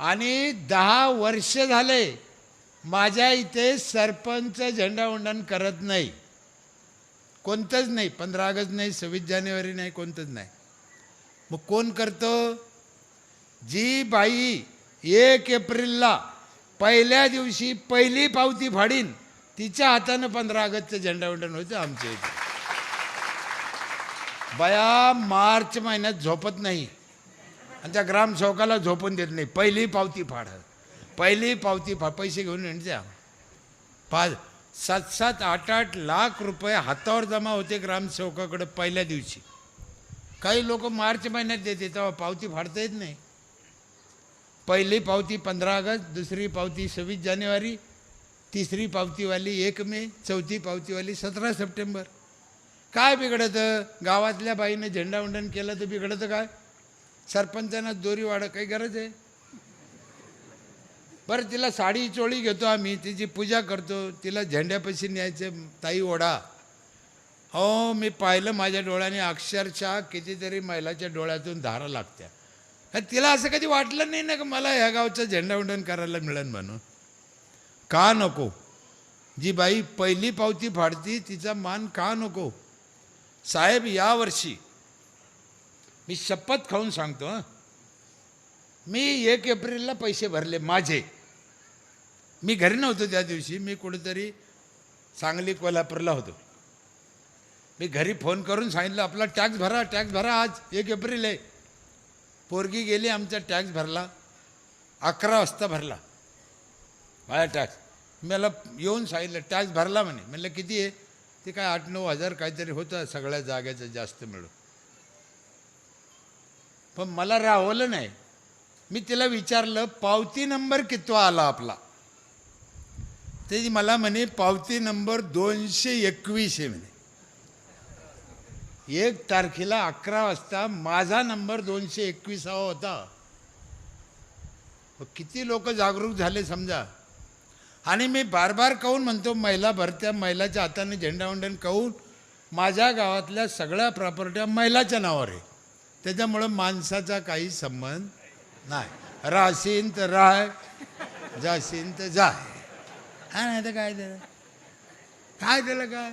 आणि दहा वर्ष झाले माझ्या इथे सरपंच झेंडावंडण करत नाही. कोणतंच नाही पंधरा ऑगस्ट नाही सव्वीस जानेवारी नाही कोणतंच नाही. मग कोण करतं? जी बाई एक एप्रिलला पहिल्या दिवशी पहिली पावती फाडीन तिच्या हातानं पंधरा ऑगस्टचं झेंडावंडण होतं आमच्या इथे. बया मार्च महिन्यात झोपत नाही. आणि त्या ग्रामसेवकाला झोपून देत नाही. पहिली पावती फाड. पहिली पावती फा पैसे घेऊन येण्याच्या पाच सात सात आठ आठ लाख रुपये हातावर जमा होते ग्रामसेवकाकडे पहिल्या दिवशी. काही लोक मार्च महिन्यात देते तेव्हा पावती फाडता येत नाही. पहिली पावती पंधरा ऑगस्ट दुसरी पावती सव्वीस जानेवारी तिसरी पावतीवाली एक मे चौथी पावतीवाली सतरा सप्टेंबर. काय बिघडतं? गावातल्या बाईनं झेंडावंदन केलं तर बिघडतं काय? सरपंचांना दोरी वाढ काही गरज आहे? बरं तिला साडी चोळी घेतो आम्ही तिची पूजा करतो तिला झेंड्यापाशी न्यायचं ताई ओढा. हो मी पाहिलं माझ्या डोळ्याने अक्षरशः कितीतरी महिलाच्या डोळ्यातून धारा लागत्या. तिला असं कधी वाटलं नाही ना का मला ह्या गावचं झेंडावंदन करायला मिळेल म्हणून. का नको? जी बाई पहिली पावती फाडती तिचा मान का नको? साहेब यावर्षी मी शपथ खाऊन सांगतो मी एक एप्रिलला पैसे भरले माझे. मी घरी नव्हतो त्या दिवशी मी कुठेतरी सांगली कोल्हापूरला होतो. मी घरी फोन करून सांगितलं आपला टॅक्स भरा टॅक्स भरा आज एक एप्रिल आहे. पोरगी गेली आमचा टॅक्स भरला अकरा वाजता भरला. माझा टॅक्स. मला येऊन सांगितलं टॅक्स भरला म्हणे. म्हणलं किती आहे? ते काय आठ नऊ हजार काहीतरी होतं सगळ्या जाग्याचं जास्त मिळून. पण मला राहवलं नाही. मी तिला विचारलं पावती नंबर कितवा आला आपला? ते मला म्हणे पावती नंबर दोनशे एकवीस आहे म्हणे. एक तारखेला अकरा वाजता माझा नंबर दोनशे एकविसावा होता. किती लोक जागरूक झाले समजा. आणि मी बार बार कहून म्हणतो महिला भरत्या महिलाच्या हाताने झेंडावंडण कहून माझ्या गावातल्या सगळ्या प्रॉपर्ट्या महिलाच्या नावावर आहे. त्याच्यामुळं माणसाचा काही संबंध नाही. राशीन तर राय जाशीन तर जाय. हा नाही तर काय त्याला? काय त्याला काय?